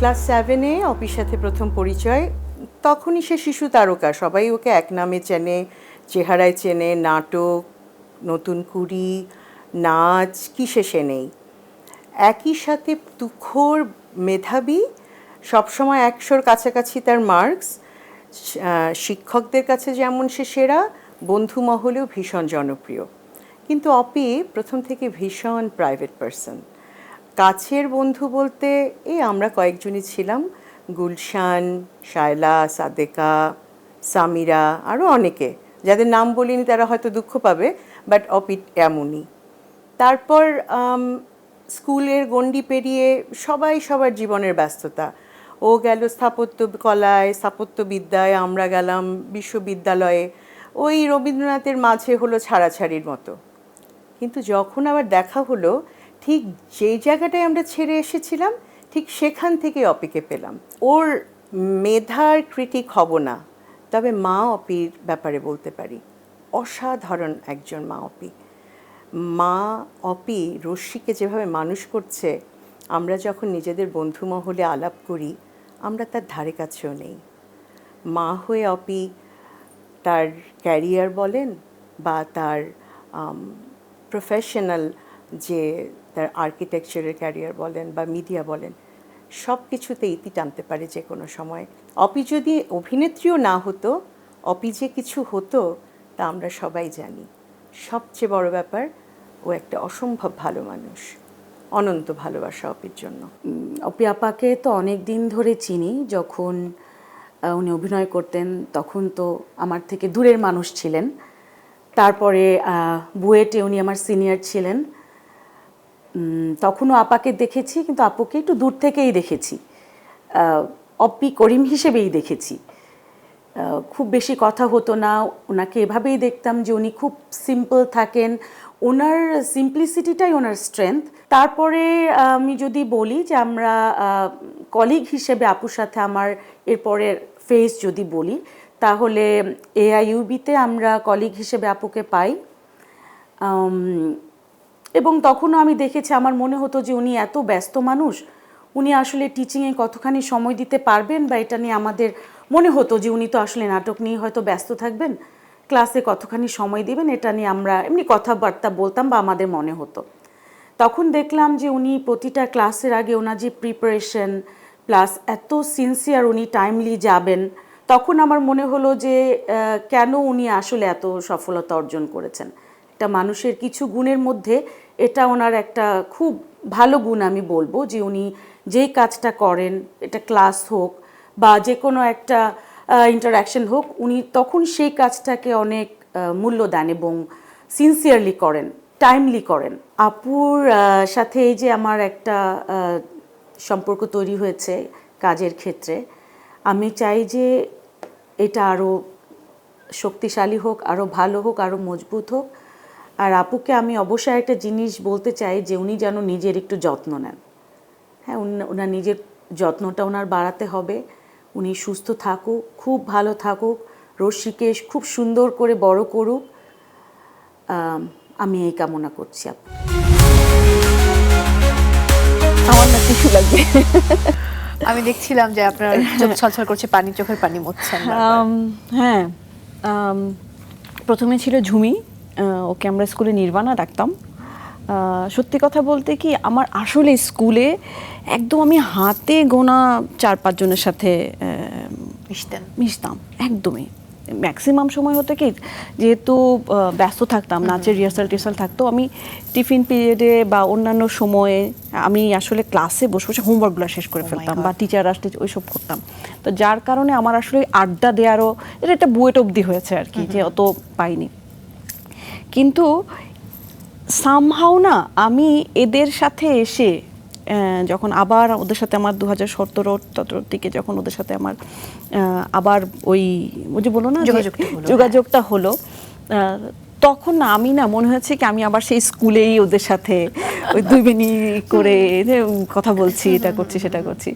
Class সেভেনে অপির সাথে প্রথম পরিচয়। তখনই সে শিশু তারকা। সবাই ওকে এক নামে চেনে। চেহারায় চেনে নাটক, নতুন কুড়ি, নাচ, কিসে সে নেই। একই সাথে তুখোর মেধাবী, সবসময় একশোর কাছাকাছি তার মার্কস। শিক্ষকদের কাছে যেমন সে সেরা, বন্ধু মহলেও ভীষণ জনপ্রিয়। কিন্তু অপি প্রথম থেকে ভীষণ প্রাইভেট পার্সন কাছের বন্ধু বলতে এই আমরা কয়েকজনই ছিলাম। গুলশান, শায়লা, সাদেকা, সামিরা আরও অনেকে। যাদের নাম বলিনি তারা হয়তো দুঃখ পাবে, বাট অপিট এমনই। তারপর স্কুলের গণ্ডি পেরিয়ে সবাই সবার জীবনের ব্যস্ততা। ও গেল স্থাপত্য কলায় স্থাপত্যবিদ্যায় আমরা গেলাম বিশ্ববিদ্যালয়ে। ওই রবীন্দ্রনাথের মাঝে হলো ছাড়াছাড়ির মতো। কিন্তু যখন আবার দেখা হলো ঠিক যেই জায়গাটায় আমরা ছেড়ে এসেছিলাম, ঠিক সেখান থেকে অপিকে পেলাম। ওর মেধার ক্রিটিক হব না, তবে মা অপির ব্যাপারে বলতে পারি। অসাধারণ একজন মা অপি। মা অপি রশ্মিকে যেভাবে মানুষ করছে, আমরা যখন নিজেদের বন্ধু মহলে আলাপ করি, আমরা তার ধারে কাছেও নেই। মা হয়ে অপি তার ক্যারিয়ার বলেন বা তার প্রফেশনাল যে তার আর্কিটেকচারের ক্যারিয়ার বলেন বা মিডিয়া বলেন সব কিছুতে ইতি টানতে পারে যে কোনো সময়। অপি যদি অভিনেত্রীও না হতো, অপি যে কিছু হতো, তা আমরা সবাই জানি। সবচেয়ে বড় ব্যাপার, ও একটা অসম্ভব ভালো মানুষ। অনন্ত ভালোবাসা অপির জন্য। অপি আপাকে তো অনেক দিন ধরে চিনি। যখন উনি অভিনয় করতেন, তখন তো আমার থেকে দূরের মানুষ ছিলেন। তারপরে বুয়েটে উনি আমার সিনিয়র ছিলেন। তখনও আপাকে দেখেছি, কিন্তু আপুকে একটু দূর থেকেই দেখেছি। অপি করিম হিসেবেই দেখেছি। খুব বেশি কথা হতো না, ওনাকে এভাবেই দেখতাম যে উনি খুব সিম্পল থাকেন। ওনার সিম্পলিসিটিটাই ওনার স্ট্রেংথ তারপরে আমি যদি বলি যে আমরা কলিগ হিসেবে আপুর সাথে আমার এরপরের ফেস যদি বলি, তাহলে এআইইউবিতে আমরা কলিগ হিসেবে আপুকে পাই। এবং তখনও আমি দেখেছি, আমার মনে হতো যে উনি এত ব্যস্ত মানুষ, উনি আসলে টিচিংয়ে কতখানি সময় দিতে পারবেন বা এটা নিয়ে আমাদের মনে হতো যে উনি তো আসলে নাটক নিয়ে হয়তো ব্যস্ত থাকবেন, ক্লাসে কতখানি সময় দিবেন এটা নিয়ে আমরা এমনি কথাবার্তা বলতাম বা আমাদের মনে হতো। তখন দেখলাম যে উনি প্রতিটা ক্লাসের আগে ওনার যে প্রিপারেশন প্লাস এত সিনসিয়ার উনি টাইমলি যাবেন, তখন আমার মনে হলো যে কেন উনি আসলে এত সফলতা অর্জন করেছেন। এটা মানুষের কিছু গুণের মধ্যে এটা ওনার একটা খুব ভালো গুণ আমি বলব যে উনি যেই কাজটা করেন, এটা ক্লাস হোক বা যে কোনো একটা ইন্টারাকশন হোক, উনি তখন সেই কাজটাকে অনেক মূল্য দেন এবং সিনসিয়ারলি করেন টাইমলি করেন। আপুর সাথে এই যে আমার একটা সম্পর্ক তৈরি হয়েছে কাজের ক্ষেত্রে, আমি চাই যে এটা আরও শক্তিশালী হোক আরও ভালো হোক আরও মজবুত হোক। আর আপুকে আমি অবশ্যই একটা জিনিস বলতে চাই যে উনি যেন নিজের একটু যত্ন নেন। হ্যাঁ ওনার নিজের যত্নটা ওনার বাড়াতে হবে। উনি সুস্থ থাকুক খুব ভালো থাকুক রশ্মিকে খুব সুন্দর করে বড় করুক। আমি এই কামনা করছি আপু আমার না টিস্যু লাগবে। আমি দেখছিলাম যে আপনার চোখ ছলছল করছে পানি চোখের পানি মুছছেন হ্যাঁ প্রথমে ছিল ঝুমি ওকে আমরা স্কুলে নির্বাণা ডাকতাম। সত্যি কথা বলতে কি আমার আসলে স্কুলে একদম আমি হাতে গোনা চার পাঁচজনের সাথে মিশতেন। মিশতাম একদমই। ম্যাক্সিমাম সময় হতো কি যেহেতু ব্যস্ত থাকতাম নাচের রিহার্সাল টিহার্সাল থাকতো আমি টিফিন পিরিয়ডে বা অন্যান্য সময়ে আমি আসলে ক্লাসে বসে বসে হোমওয়ার্কগুলো শেষ করে Oh ফেলতাম বা টিচার আসলে ওইসব করতাম। তো যার কারণে আমার আসলে আড্ডা দেওয়ারও এটা একটা বুয়েট অবধি হয়েছে আর কি যে অত পাইনি। কিন্তু সামহাও না আমি এদের সাথে এসে যখন আবার ওদের সাথে আমার দু হাজার সতেরো সতেরোর দিকে যখন ওদের সাথে আমার আহ, আবার ওই ওই যে বলো না যোগাযোগটা হলো, হ্যাঁ। তখন না আমি না মনে হয়েছে কি আমি আবার সেই স্কুলেই ওদের সাথে ওই দুই মিনিট করে কথা বলছি এটা করছি সেটা করছি